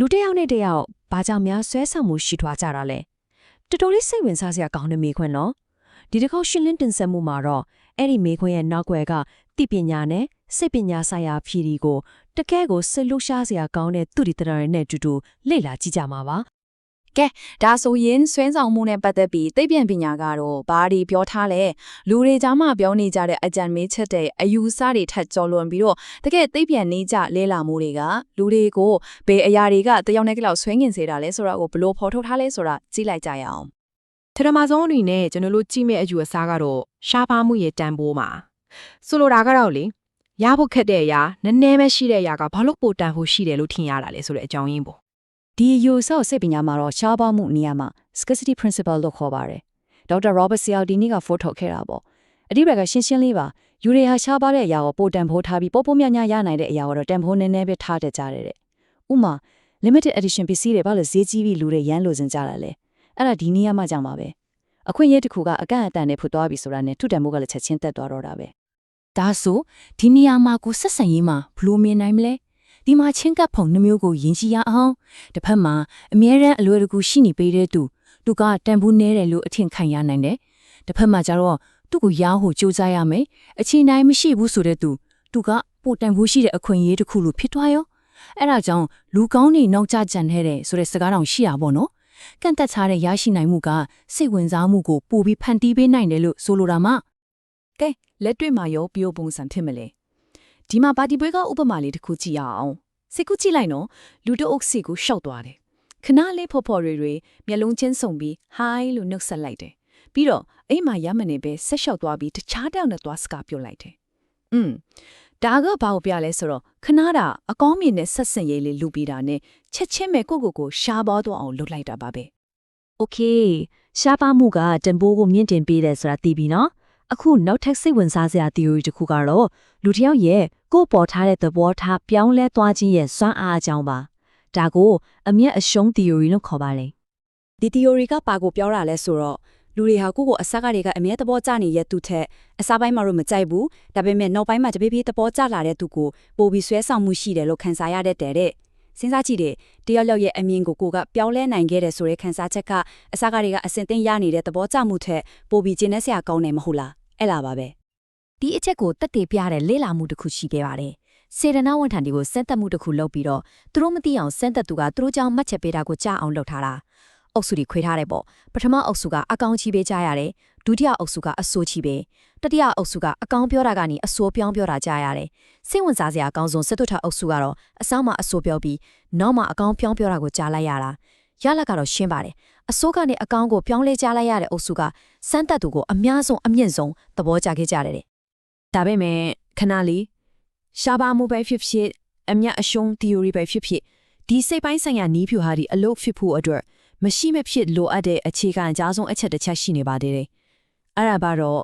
လူတစ်ယောက်နဲ့တစ်ယောက်ဘာကြောင့်များဆွဲဆောင်မှုရှိထွားကြတာလဲတော်တော်လေးစိတ်ဝင်စားစရာကောင်းတဲ့မေးခွန်းနော်ဒီတစ်ခေါက်ရှင်းလင်းတင်ဆက်မှုမှာတော့အဲ့ဒီမေးခွန်းရဲ့နောက်ွယ်ကသိပညာနဲ့စိတ်ပညာဆိုင်ရာဖြည့်ဒီကိုတကယ်ကိုစိတ်လှုပ်ရှားစရာကောင်းတဲ့သူဒီတရရနဲ့အတူတူလေ့လာကြည့်ကြမှာပါ ဒါဆိုရင်ဆွဲဆောင်မှုနဲ့ပတ်သက်ပြီးသိပ္ပံပညာကတော့ဘာတွေပြောထားလဲလူတွေကြားမှာပြောနေကြတဲ့အကြံမေးချက်တဲ့အယူဆတွေထက်ကျော်လွန်ပြီးတော့တကယ်သိပ္ပံနေကြလဲလာမှုတွေကလူတွေကိုဘယ်အရာတွေကတယောက်နဲ့တယောက်ဆွဲငင်စေတာလဲဆိုတာကိုဘယ်လို့ဖော်ထုတ်ထားလဲဆိုတာကြည့်လိုက်ကြရအောင်ထထမဆုံးအနေနဲ့ကျွန်တော်တို့ကြည့်မဲ့အယူအဆကတော့ရှားပါမှုရဲ့တန်ဖိုးမှာဆိုလိုတာကတော့လေရဖို့ခက်တဲ့အရာနည်းနည်းပဲရှိတဲ့အရာကဘာလို့ပိုတန်ဖိုးရှိတယ်လို့ထင်ရတာလဲဆိုတဲ့အကြောင်းရင်းပေါ့ ဒီယူဆော့စိတ်ပညာမှာတော့ရှားပါမှုနေရာမှာ scarcity principle လို့ခေါ်ပါတယ်။ဒေါက်တာ Robert Cialdini က photo ခဲ့တာပေါ့။အဓိပ္ပာယ်ကရှင်းရှင်းလေးပါ။ယူတွေဟာရှားပါတဲ့အရာကိုပိုတန်ဖိုးထားပြီးပိုပိုမြညာရနိုင်တဲ့အရာကိုတော့တန်ဖိုးနည်းနည်းပဲထားတတ်ကြတယ်တဲ့။ဥပမာ limited edition ပစ္စည်းတွေဘာလို့ဈေးကြီးပြီးလူတွေရမ်းလို့စင်ကြတာလဲ။အဲ့ဒါဒီနေရာမှာကြောင့်ပါပဲ။အခွင့်အရေးတစ်ခုကအကန့်အသတ်နဲ့ဖွသွားပြီဆိုတာနဲ့ထုတန်မှုကလည်းချက်ချင်းတက်သွားတော့တာပဲဒါဆိုဒီနေရာမှာကိုဆက်ဆံရေးမှာဘလို့မြင်နိုင်မလဲ ဒီမှာချင်းကပ်ဖုံနှမျိုးကိုယဉ်ကြည်ရအောင်တစ်ဖက်မှာအမြဲတမ်းအလွယ်တကူရှိနေပေးတဲ့သူသူကတန်ဖိုးနဲတယ်လို့အထင်ခံရနိုင်တယ်တစ်ဖက်မှာကျတော့သူ့ကိုရားဟိုစူးစမ်းရမယ်အချိန်တိုင်းမရှိဘူးဆိုတဲ့သူသူကပိုတန်ဖိုးရှိတဲ့အခွင့်အရေးတစ်ခုလို့ဖြစ်သွားရောအဲ့ဒါကြောင့်လူကောင်းနေနောက်ကျကြံနေတဲ့ဆိုတဲ့စကားတောင်ရှိရပါတော့ကန့်သက်ထားတဲ့ရရှိနိုင်မှုကစိတ်ဝင်စားမှုကိုပိုပြီးဖန်တီးပေးနိုင်တယ်လို့ဆိုလိုတာမှကဲလက်တွေ့မှာရောပြိုပုံစံဖြစ်မလဲ ဒီမှာပါတီပွဲကဥပမာလေးတစ်ခုကြည့်ရအောင်စိတ်ကူးကြည့်လိုက်နော်လူတို့အုပ်စီကိုရှောက်သွားတယ်ခဏလေးဖော်ဖော်တွေတွေမျက်လုံးချင်းစုံပြီး hi လို့နှုတ်ဆက်လိုက်တယ်ပြီးတော့အိမ်မှာရမနေပဲဆက်လျှောက်သွားပြီးတခြားတောင်နဲ့သွားစကားပြောလိုက်တယ်อืมဒါကဘာကိုပြလဲဆိုတော့ခဏတာအကောင်းမြင်တဲ့ဆက်စင်ရေးလေးလူပြီးတာနဲ့ချက်ချင်းပဲကိုကိုကိုရှားပေါ်တော့အောင်လုပ်လိုက်တာပါပဲ โอเคရှားပါမှုကတန်ဖိုးကိုမြင့်တင်ပေးတယ်ဆိုတာသိပြီနော် အခုနောက်ထပ်စိတ်ဝင်စားစရာ theory တစ်ခုကတော့လူတစ်ယောက်ရဲ့ကိုယ်ပေါ်ထားတဲ့သဘောထားပြောင်းလဲသွားခြင်းရဲ့စွမ်းအားအကြောင်းပါဒါကိုအမျက်အရှုံး theory လို့ခေါ်ပါတယ်ဒီ theory ကပါကိုပြောတာလဲဆိုတော့လူတွေဟာကိုယ့်ကိုအစကတွေကအမြဲသဘောကျနေတဲ့သူထက်အစားပိုင်းမှာတော့မကြိုက်ဘူးဒါပေမဲ့နောက်ပိုင်းမှာတပြေးပြေးသဘောကျလာတဲ့သူကိုပိုပြီးဆွဲဆောင်မှုရှိတယ်လို့ခံစားရတဲ့တဲ့တဲ့ စဉ်းစားကြည့်တယ်တယောက်ယောက်ရဲ့အမြင်ကိုကိုကပြောင်းလဲနိုင်ခဲ့တယ်ဆိုတဲ့ခံစားချက်ကအစကတွေကအစင်သိရနေတဲ့သဘောကျမှုထက်ပိုပြီးကျဉ်းနေစရာကောင်းတယ်မဟုတ်လားအဲ့လားပါပဲဒီအချက်ကိုတက်တည်ပြတဲ့လေ့လာမှုတစ်ခုရှိခဲ့ပါတယ်။စေရနာဝန်ထမ်းတွေကိုစမ်းသပ်မှုတစ်ခုလုပ်ပြီးတော့သူတို့မသိအောင်စမ်းသပ်သူကသူတို့ကြောင့်မှတ်ချက်ပေးတာကိုကြားအောင်လုပ်ထားတာ။ အုပ်စုတွေခွဲထားတယ်ပေါ့။ပထမအုပ်စုကအကောင်ချီပေးကြရတယ်။ဒုတိယအုပ်စုကအဆိုးချီပေး။တတိယအုပ်စုကအကောင်ပြောတာကနေအဆိုးပြောင်းပြောတာကြားရတယ်။စိတ်ဝင်စားစရာအကောင်းဆုံးစစ်သွတ်ထအုပ်စုကတော့အဆောင်မှာအဆိုးပြောပြီးနောက်မှာအကောင်ပြောင်းပြောတာကိုကြားလိုက်ရတာ။ရလက်ကတော့ရှင်းပါတယ်။အဆိုးကနေအကောင်ကိုပြောင်းလဲကြားလိုက်ရတဲ့အုပ်စုကစမ်းသပ်သူကိုအများဆုံးအမြင့်ဆုံးသဘောကျခဲ့ကြတယ်တဲ့ဒါပေမဲ့ခဏလေးရှားပါမှုပဲဖြစ်ဖြစ်အမျက်အရှုံး theory ပဲဖြစ်ဖြစ်ဒီစိတ်ပိုင်းဆိုင်ရာနီးဖြူဟာဒီအလုပ်ဖြစ်ဖို့အတွက် မရှိမဖြစ်လိုအပ်တဲ့အခြေခံအကြားဆုံးအချက်တစ်ချက်ရှိနေပါသေးတယ်။အဲ့ဒါကတော့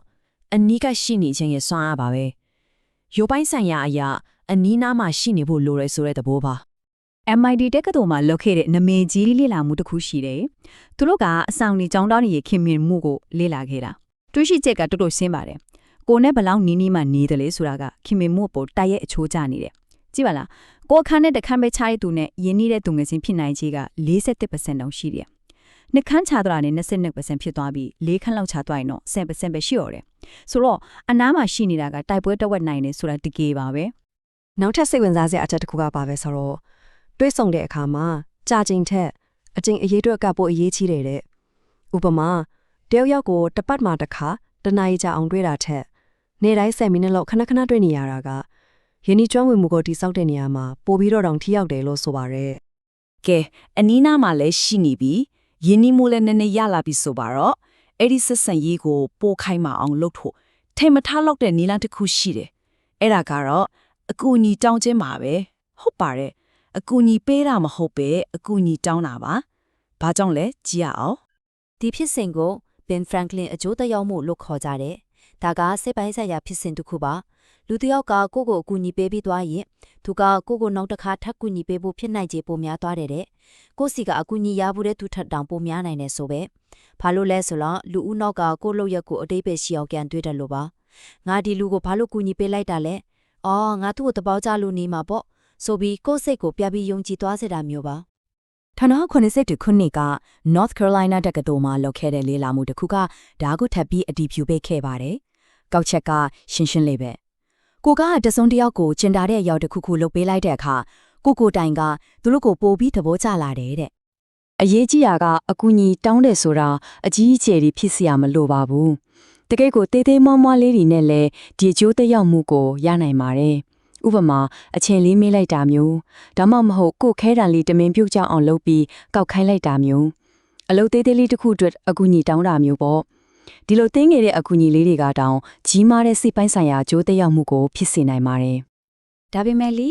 အနီးကရှိနေခြင်းရဲ့စွမ်းအားပါပဲ။ရိုးပိုင်းဆိုင်ရာအရာအနီးနားမှာရှိနေဖို့လိုရဲဆိုတဲ့သဘောပါ MIT တက္ကသိုလ်မှာလုပ်ခဲ့တဲ့နမေကြီးလေ့လာမှုတစ်ခုရှိတယ်။သူတို့ကအဆောင်နေကျောင်းသားတွေရဲ့ခင်မင်မှုကိုလေ့လာခဲ့တာ။တွေးရှိချက်ကတော်တော်ရှင်းပါတယ်။ကိုနဲ့ဘယ်လောက်နီးနီးမှနေတယ်လေဆိုတာကခင်မင်မှုပေါ်တိုက်ရဲ့အချိုးကျနေတယ်။ ကြည့်ပါလား။ကိုအခန်းနဲ့တခန်းပဲခြားတဲ့သူနဲ့ယင်းနေတဲ့သူငယ်ချင်းဖြစ်နိုင်ခြေက47%တောင်ရှိတယ်။နှစ်ခန်းခြားသွားတာနဲ့22%ဖြစ်သွားပြီး၄ခန်းလောက်ခြားသွားရင်တော့10%ပဲရှိရတယ်။ဆိုတော့အနားမှာရှိနေတာကတိုက်ပွဲတက်ဝက်နိုင်တယ်ဆိုတာတကယ်ပါပဲ။နောက်ထပ်စိတ်ဝင်စားစရာအချက်တစ်ခုကပါပဲဆိုတော့တွေးဆုံတဲ့အခါမှာကြာချိန်ထက်အချိန်အရေးအတွက်ကပိုအရေးကြီးတယ်တဲ့ဥပမာတယောက်ယောက်ကိုတစ်ပတ်မှတစ်ခါတစ်နာရီကြာအောင်တွေးတာထက်နေ့တိုင်း10မိနစ်လောက်ခဏခဏတွေးနေရတာက ယင်းဒီကျွမ်းဝင်မှုကိုတိစောက်တဲ့နေရာမှာပိုပြီးတော့တောင်ထိရောက်တယ်လို့ဆိုပါရဲကဲအနီးနားမှာလည်းရှိနေပြီယင်းနီမိုးလည်းနည်းနည်းရလာပြီဆိုပါတော့အဲ့ဒီဆက်ဆံရေးကိုပိုခိုင်းမအောင်လုပ်ဖို့ထိမထားလောက်တဲ့နီလန်းတစ်ခုရှိတယ်အဲ့ဒါကတော့အကူအညီတောင်းခြင်းပါပဲဟုတ်ပါတယ်အကူအညီပေးတာမဟုတ်ပဲအကူအညီတောင်းတာပါဘာကြောင့်လဲကြည့်ရအောင်ဒီဖြစ်စဉ်ကို Ben Franklin အကျိုးသက်ရောက်မှုလို့ခေါ်ကြတယ်။ဒါကစိတ်ပိုင်းဆိုင်ရာဖြစ်စဉ်တစ်ခုပါ။ လူတစ်ယောက်ကကိုယ့်ကိုအကူအညီပေးပြီးသွားရင်သူကကိုယ့်ကိုနောက်တစ်ခါထပ်ကူညီပေးဖို့ဖြစ်နိုင်ခြေပိုများသွားတယ်တဲ့။ကိုယ့်စီကအကူအညီရဖို့တဲ့သူထက်တောင်ပိုများနိုင်တယ်ဆိုပဲ။ဘာလို့လဲဆိုတော့လူဦးနောက်ကကိုယ့်လောက်ရက်ကိုအတိတ်ပဲရှိအောင်ကြံတွေ့တယ်လို့ပါ။ငါဒီလူကိုဘာလို့ကူညီပေးလိုက်တာလဲ။အော်ငါသူ့ကိုတပေါကြလို့နေမှာပေါ့။ဆိုပြီးကိုယ့်စိတ်ကိုပြပြီးယုံကြည်သွားစေတာမျိုးပါ1982ခုနှစ်က North Carolina တက္ကသိုလ်မှာလုပ်ခဲ့တဲ့လေ့လာမှုတစ်ခုကဒါကိုထပ်ပြီးအတည်ပြုပေးခဲ့ပါတယ်။ကောက်ချက်ကရှင်းရှင်းလေးပဲ။ ကိုကတစုံတယောက်ကိုကျင်တာတဲ့အရာတစ်ခုခုလုပ်ပေးလိုက်တဲ့အခါကိုကိုတိုင်ကသူတို့ကိုပိုပြီးသဘောကျလာတယ်တဲ့အရေးကြီးတာကအကူညီတောင်းတယ်ဆိုတာအကြီးအကျယ်ကြီးဖြစ်စရာမလိုပါဘူးတကယ့်ကိုတေးသေးမွားမွားလေးတွေနဲ့လည်းဒီအကျိုးသက်ရောက်မှုကိုရနိုင်ပါတယ်ဥပမာအချိန်လေးမေးလိုက်တာမျိုးဒါမှမဟုတ်ကိုခဲတံလေးတမင်ပြုတ်ကြောင်အောင်လုပ်ပြီးကောက်ခိုင်းလိုက်တာမျိုးအလုပ်သေးသေးလေးတစ်ခုအတွက်အကူအညီတောင်းတာမျိုးပေါ့ ဒီလိုတင်းငယ်တဲ့အကူကြီးလေးတွေကတောင်ကြီးမားတဲ့စိတ်ပိုင်းဆိုင်ရာအကျိုးသက်ရောက်မှုကိုဖြစ်စေနိုင်ပါတယ်ဒါပေမဲ့လီ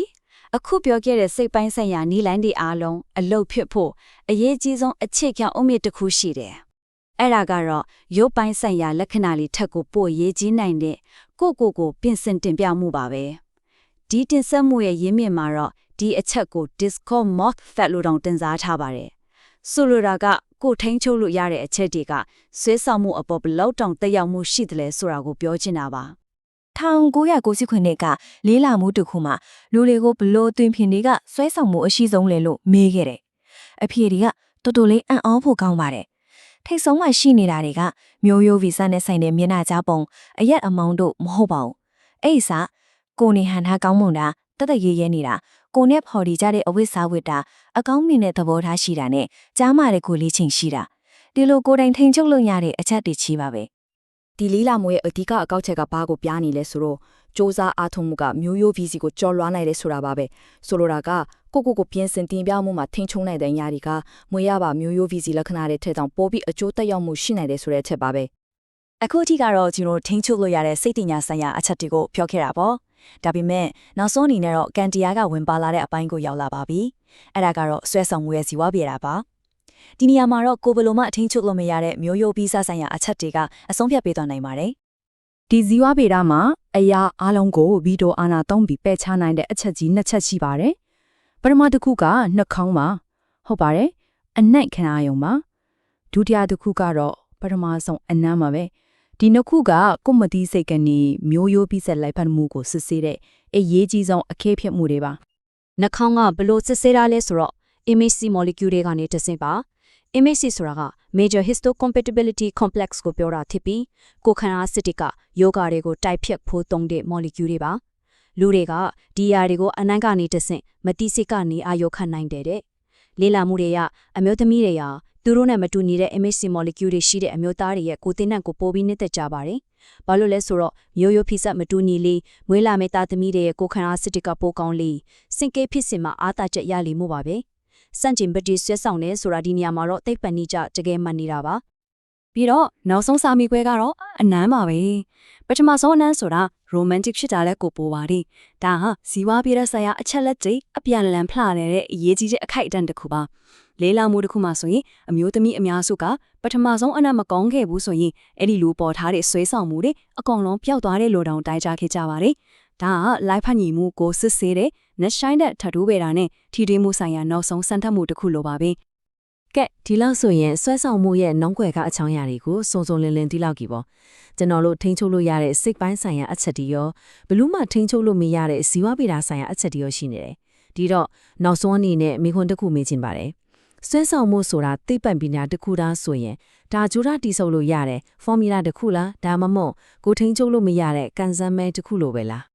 အခုပြောခဲ့တဲ့စိတ်ပိုင်းဆိုင်ရာနီးလိုင်းတွေအားလုံးအလုတ်ဖြစ်ဖို့အရေးကြီးဆုံးအခြေခံအုတ်မြစ်တစ်ခုရှိတယ်။အဲ့ဒါကတော့ရုပ်ပိုင်းဆိုင်ရာလက္ခဏာလေးထက်ကိုပိုရေးကြီးနိုင်တဲ့ကိုယ့်ကိုယ်ကိုပြင်ဆင်တင်ပြမှုပါပဲ။ဒီတင်ဆက်မှုရဲ့ရင်းမြစ်မှာတော့ဒီအချက်ကို Discord Moth Fat လို့တောင်တင်စားထားပါတယ်။ဆိုလိုတာက ကိုယ်ထိန်းချုပ်လို့ရတဲ့အချက်တွေကဆွဲဆောင်မှုအပေါ်ဘယ်လောက်တောင်တက်ရောက်မှုရှိတယ်လဲဆိုတာကိုပြောချင်တာပါ။1990ခုနှစ်ကလေးလာမှုတစ်ခုမှာလူတွေကိုဘလို့တွင်ဖြင်တွေကဆွဲဆောင်မှုအရှိဆုံးလဲလို့မေးခဲ့တယ်။အဖေတွေကတော်တော်လေးအံ့ဩဖို့ကောင်းပါတယ်။ထိတ်ဆုံးမှရှိနေတာတွေကမျိုးရိုးဗီဇနဲ့ဆိုင်တဲ့မျက်နှာကြားပုံအရက်အမောင်းတို့မဟုတ်ပါဘူး။အဲ့ဒီစားကိုနေဟန်ထားကောင်းမွန်တာ တသက်ရဲရဲနေတာကိုနဲ့ဖော်ဒီကြတဲ့အဝိစာဝတ်တာအကောင်းမြင်တဲ့သဘောထားရှိတာနဲ့ကြားမာတဲ့ကိုလေးချင်းရှိတာဒီလိုကိုယ်တိုင်ထိန်ချုပ်လို့ရတဲ့အချက်တွေချီပါပဲဒီလီလာမိုရဲ့အဓိကအကောက်ချက်ကဘာကိုပြနေလဲဆိုတော့စ조사အားထုတ်မှုကမျိုးရိုးဗီစီကိုကြော်လွှားနိုင်တယ်ဆိုတာပါပဲဆိုလိုတာကကိုကိုကိုပြင်ဆင်တင်ပြမှုမှာထိန်ချုံနိုင်တဲ့ညာတွေကမွေရပါမျိုးရိုးဗီစီလက္ခဏာတွေထက်တောင်ပိုပြီးအကျိုးသက်ရောက်မှုရှိနိုင်တယ်ဆိုတဲ့အချက်ပါပဲအခုအထိကတော့ကျွန်တော်ထိန်းချုပ်လို့ရတဲ့စိတ်တင်ညာဆိုင်ရာအချက်တွေကိုပြောခဲ့တာပေါ့ ဒါပေမဲ့နောက်ဆုံးအနေနဲ့တော့ကန်တီယာကဝင်ပါလာတဲ့အပိုင်းကိုရောက်လာပါပြီအဲ့ဒါကတော့ဆွဲဆောင်မှုရဲ့ဇီဝပြေတာပါဒီနေရာမှာတော့ကိုဘယ်လိုမှအထင်းချုပ်လို့မရတဲ့မျိုးရိုးပြီးစားဆိုင်ရာအချက်တွေကအဆုံးဖြတ်ပေးသွားနိုင်ပါတယ်ဒီဇီဝဗေဒမှာအရာအလုံးကိုဗီဒီယိုအာနာသုံးပြီးပယ်ချနိုင်တဲ့အချက်ကြီးနှစ်ချက်ရှိပါတယ်။ပထမတစ်ခုကနှာခေါင်းပါဟုတ်ပါတယ်။အနက်ခဏယုံပါဒုတိယတစ်ခုကတော့ပထမဆုံးအနမ်းပါပဲ ဒီနှစ်ခုကကိုမတီးစိတ်ကနေမျိုးရိုးပြီးဆက်လိုက်ဖတ်မှုကိုစစ်ဆေးတဲ့အရေးကြီးဆုံးအခဲဖြစ်မှုတွေပါနှာခေါင်းကဘလို့စစ်ဆေးတာလဲဆိုတော့ MHC molecule တွေကနေတဆင့်ပါ MHC ဆိုတာက major histocompatibility complex ကိုပြောတာဖြစ်ပြီးကိုယ်ခန္ဓာစစ်တစ်ကယောဂတွေကိုတိုက်ဖြတ်ဖို့သုံးတဲ့ molecule တွေပါလူတွေကဒီຢာတွေကိုအနံ့ကနေတဆင့်မတိစစ်ကနေအာရုံခံနိုင်တယ်တဲ့လေးလာမှုတွေရအမျိုးသမီးတွေရ သူတို့နဲ့မတူညီတဲ့ MHC molecule တွေရှိတဲ့အမျိုးသားတွေရဲ့ကိုယ်တင်နဲ့ကိုပိုပြီးနှစ်သက်ကြပါတယ်။ဘာလို့လဲဆိုတော့မျိုးရိုးဖိစက်မတူညီလေးမွေးလာမယ့်သားသမီးတွေရဲ့ကိုယ်ခန္ဓာစစ်တစ်ကပိုကောင်းလေးစင်ကေးဖြစ်စင်မှာအားတာချက်ရလိမ့်မှုပါပဲ။စန့်ကျင်ဘက်တီဆွဲဆောင်နေဆိုတာဒီနေရာမှာတော့သိပ္ပံနိကြတကယ်မှတ်နေတာပါပြီးတော့နောက်ဆုံးစာမီခွဲကတော့အနမ်းပါပဲပထမဆုံးအနမ်းဆိုတာ romantic ဖြစ်တာလဲကိုပိုပါသည်ဒါဟာဇီဝပြေတဲ့ဆိုင်ရာအချက်လက်တွေအပြန်လန်ဖလှနေတဲ့အရေးကြီးတဲ့အခိုက်အတန့်တစ်ခုပါ လေးလာမှုတစ်ခုမှဆိုရင်အမျိုးသမီးအများစုကပထမဆုံးအနမ်းမကောင်းခဲ့ဘူးဆိုရင်အဲ့ဒီလိုပေါ်ထားတဲ့ဆွဲဆောင်မှုတွေအကုန်လုံးပျောက်သွားတဲ့လိုတောင်တိုင်ကြခဲ့ကြပါတယ်ဒါက live ဖတ်ညီမှုကိုစစ်ဆေးတဲ့ net shine တဲ့ထထူးပေတာနဲ့ထီထီမှုဆိုင်ရာနောက်ဆုံးစံထက်မှုတစ်ခုလိုပါပဲကဲဒီလောက်ဆိုရင်ဆွဲဆောင်မှုရဲ့နောက်ွယ်ကအချောင်းအရာတွေကိုစုံစုံလင်လင်သိလောက်ကြည့်ပေါ့ကျွန်တော်တို့ထိန်းချုပ်လို့ရတဲ့စိတ်ပိုင်းဆိုင်ရာအချက်တွေရောဘလို့မှထိန်းချုပ်လို့မရတဲ့ဇီဝဗေဒဆိုင်ရာအချက်တွေရောရှိနေတယ်ဒီတော့နောက်ဆုံးအနေနဲ့မိခွန်းတစ်ခုမေးချင်ပါတယ် ဆွဲဆောင်မှုဆိုတာသိပ္ပံပညာတစ်ခုသားဆိုရင်ဒါဂျိုရာတိဆုပ်လို့ရတဲ့ formula တစ်ခုလားဒါမှမဟုတ်ကိုထိန်းချုပ်လို့မရတဲ့ကန်စမ်းမဲတစ်ခုလိုပဲလား